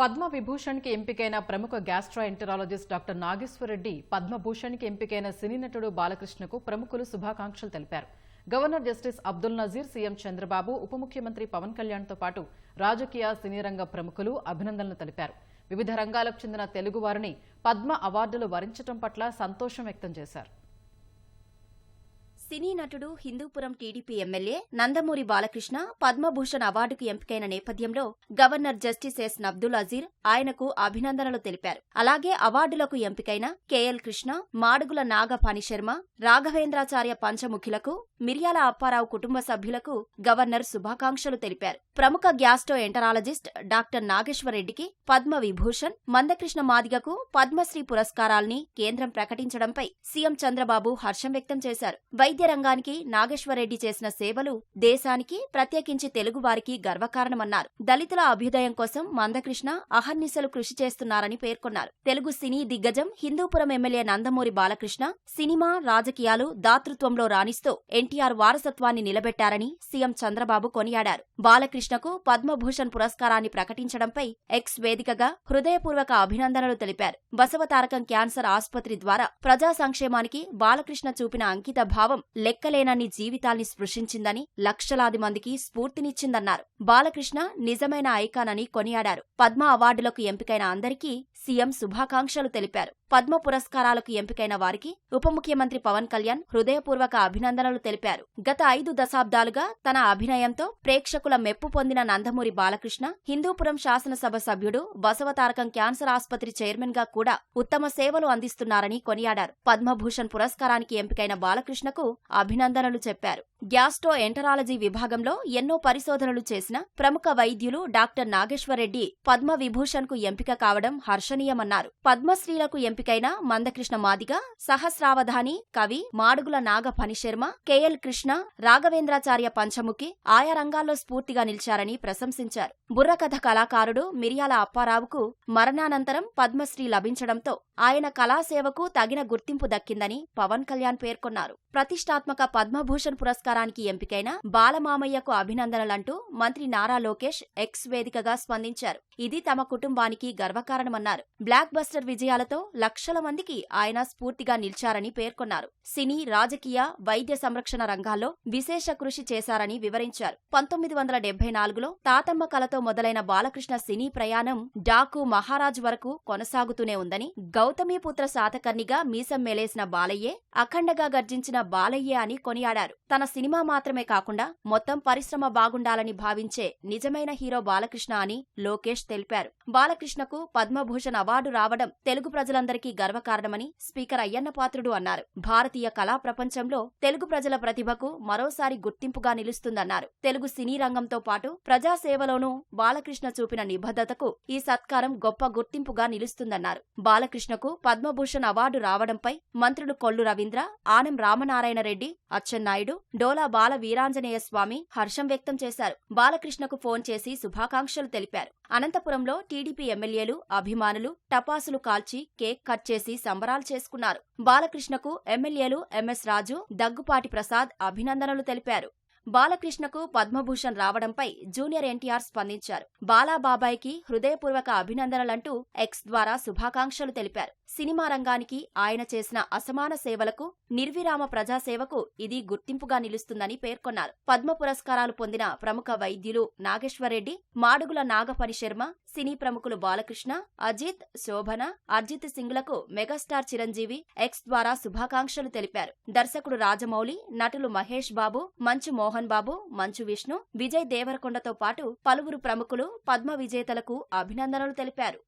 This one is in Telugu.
పద్మ విభూషణ్కి ఎంపికైన ప్రముఖ గ్యాస్ట్రాఎంటరాలజిస్ట్ డాక్టర్ నాగేశ్వరరెడ్డి పద్మభూషణ్కి ఎంపికైన సినీ నటుడు బాలకృష్ణకు ప్రముఖులు శుభాకాంక్షలు తెలిపారు. Governor justice Abdul Nazir CM Chandrababu ఉప ముఖ్యమంత్రి పవన్ కళ్యాణ్తో పాటు రాజకీయ సినీ రంగ ప్రముఖులు అభినందనలు తెలిపారు. వివిధ రంగాలకు చెందిన తెలుగువారిని పద్మ అవార్డులు వరించడం పట్ల సంతోషం వ్యక్తం చేశారు. సినీ నటుడు హిందూపురం టీడీపీ ఎమ్మెల్యే నందమూరి బాలకృష్ణ పద్మభూషణ్ అవార్డుకు ఎంపికైన నేపథ్యంలో governor justice S Abdul Nazeer ఆయనకు అభినందనలు తెలిపారు. అలాగే అవార్డులకు ఎంపికైన కెఎల్ కృష్ణ మాడుగుల నాగపాణిశర్మ రాఘవేంద్రాచార్య పంచముఖులకు మిర్యాల అప్పారావు కుటుంబ సభ్యులకు గవర్నర్ శుభాకాంక్షలు తెలిపారు. ప్రముఖ గ్యాస్టో ఎంటరాలజిస్ట్ డాక్టర్ నాగేశ్వరరెడ్డికి పద్మ విభూషణ్ మందకృష్ణ మాదిగకు పద్మశ్రీ పురస్కారాల్ని కేంద్రం ప్రకటించడంపై సీఎం చంద్రబాబు హర్షం వ్యక్తం చేశారు. వైద్య రంగానికి నాగేశ్వరరెడ్డి చేసిన సేవలు దేశానికి ప్రత్యేకించి తెలుగు వారికి గర్వకారణమన్నారు. దళితుల అభ్యుదయం కోసం మందకృష్ణ అహర్నిశలు కృషి చేస్తున్నారని పేర్కొన్నారు. తెలుగు సినీ దిగ్గజం హిందూపురం ఎమ్మెల్యే నందమూరి బాలకృష్ణ సినిమా రాజకీయాలు దాతృత్వంలో రాణిస్తూ ఎన్టీఆర్ వారసత్వాన్ని నిలబెట్టారని సీఎం చంద్రబాబు కొనియాడారు. బాలకృష్ణకు పద్మభూషణ్ పురస్కారాన్ని ప్రకటించడంపై ఎక్స్ వేదికగా హృదయపూర్వక అభినందనలు తెలిపారు. బసవతారకం క్యాన్సర్ ఆసుపత్రి ద్వారా ప్రజా సంక్షేమానికి బాలకృష్ణ చూపిన అంకిత భావం లెక్కలేనన్ని జీవితాల్ని స్పృశించిందని లక్షలాది మందికి స్ఫూర్తినిచ్చిందన్నారు. బాలకృష్ణ నిజమైన ఐకాన్ అని కొనియాడారు. పద్మ అవార్డులకు ఎంపికైన అందరికీ సీఎం శుభాకాంక్షలు తెలిపారు. పద్మ పురస్కారాలకు ఎంపికైన వారికి ఉప ముఖ్యమంత్రి పవన్ కళ్యాణ్ హృదయపూర్వక అభినందనలు తెలిపారు. గత ఐదు దశాబ్దాలుగా తన అభినయంతో ప్రేక్షకుల మెప్పు పొందిన నందమూరి బాలకృష్ణ హిందూపురం శాసనసభ సభ్యుడు బసవతారకం క్యాన్సర్ ఆసుపత్రి చైర్మన్గా కూడా ఉత్తమ సేవలు అందిస్తున్నారని కొనియాడారు. పద్మభూషణ్ పురస్కారానికి ఎంపికైన బాలకృష్ణకు అభినందనలు చెప్పారు. గ్యాస్ట్రో ఎంటరాలజీ విభాగంలో ఎన్నో పరిశోధనలు చేసిన ప్రముఖ వైద్యులు డాక్టర్ నాగేశ్వరరెడ్డి పద్మ విభూషణ్కు ఎంపిక కావడం హర్షణీయమన్నారు. పద్మశ్రీలకు ఎంపికైన మందకృష్ణ మాదిగ సహస్రావధాని కవి మాడుగుల నాగ పనిశర్మ కెఎల్ కృష్ణ రాఘవేంద్రాచార్య పంచముఖి ఆయా రంగాల్లో స్ఫూర్తిగా నిలిచారని ప్రశంసించారు. బుర్రకథ కళాకారుడు మిరియాల అప్పారావుకు మరణానంతరం పద్మశ్రీ లభించడంతో ఆయన కళాసేవకు తగిన గుర్తింపు దక్కిందని పవన్ కళ్యాణ్ పేర్కొన్నారు. ప్రతిష్టాత్మక పద్మభూషణ్ పురస్కారానికి ఎంపికైన బాలమామయ్యకు అభినందనలంటూ మంత్రి నారా లోకేష్ ఎక్స్ వేదికగా స్పందించారు. ఇది తమ కుటుంబానికి గర్వకారణమన్నారు. బ్లాక్ బస్టర్ విజయాలతో లక్షల మందికి ఆయన స్ఫూర్తిగా నిలిచారని పేర్కొన్నారు. సినీ రాజకీయ వైద్య సంరక్షణ రంగాల్లో విశేష కృషి చేశారని వివరించారు. పంతొమ్మిది వందల డెబ్బై నాలుగులో తాతమ్మ కలతో మొదలైన బాలకృష్ణ సినీ ప్రయాణం డాకు మహారాజ్ వరకు కొనసాగుతూనే ఉందని గౌతమీపుత్ర సాధకర్ణిగా మీసం మేలేసిన బాలయ్యే అఖండగా గర్జించిన బాలయ్యే అని కొనియాడారు. తన సినిమా మాత్రమే కాకుండా మొత్తం పరిశ్రమ బాగుండాలని భావించే నిజమైన హీరో బాలకృష్ణ అని లోకేష్ తెలిపారు. బాలకృష్ణకు పద్మభూషణ్ అవార్డు రావడం తెలుగు ప్రజలందరికీ గర్వకారణమని స్పీకర్ అయ్యన్న పాత్రుడు అన్నారు. భారతీయ కళా ప్రపంచంలో తెలుగు ప్రజల ప్రతిభకు మరోసారి గుర్తింపుగా నిలుస్తుందన్నారు. తెలుగు సినీ రంగంతో పాటు ప్రజాసేవలోనూ బాలకృష్ణ చూపిన నిబద్ధతకు ఈ సత్కారం గొప్ప గుర్తింపుగా నిలుస్తుందన్నారు. బాలకృష్ణకు పద్మభూషణ్ అవార్డు రావడంపై మంత్రులు కొల్లు రవీంద్ర ఆనం రామనారాయణ రెడ్డి అచ్చెన్నాయుడు డోలా బాల వీరాంజనేయ స్వామి హర్షం వ్యక్తం చేశారు. బాలకృష్ణకు ఫోన్ చేసి శుభాకాంక్షలు తెలిపారు. అనంతపురంలో టీడీపీ ఎమ్మెల్యేలు అభిమానులు టపాసులు కాల్చి కేక్ కట్ చేసి సంబరాలు చేసుకున్నారు. బాలకృష్ణకు ఎమ్మెల్యేలు ఎంఎస్ రాజు దగ్గుపాటి ప్రసాద్ అభినందనలు తెలిపారు. బాలకృష్ణకు పద్మభూషణ్ రావడంపై జూనియర్ ఎన్టీఆర్ స్పందించారు. బాలాబాబాయ్కి హృదయపూర్వక అభినందనలంటూ ఎక్స్ ద్వారా శుభాకాంక్షలు తెలిపారు. సినిమా రంగానికి ఆయన చేసిన అసమాన సేవలకు నిర్విరామ ప్రజాసేవకు ఇది గుర్తింపుగా నిలుస్తుందని పేర్కొన్నారు. పద్మ పురస్కారాలు పొందిన ప్రముఖ వైద్యులు నాగేశ్వరరెడ్డి మాడుగుల నాగపని శర్మ సినీ ప్రముఖులు బాలకృష్ణ అజిత్ శోభన అర్జిత్ సింగ్లకు మెగాస్టార్ చిరంజీవి ఎక్స్ ద్వారా శుభాకాంక్షలు తెలిపారు. దర్శకుడు రాజమౌళి నటులు మహేష్ బాబు మంచు మోహన్ మోహన్ బాబు మంచు విష్ణు విజయ్ దేవరకొండతో పాటు పలువురు ప్రముఖులు పద్మ విజేతలకు అభినందనలు తెలిపారు.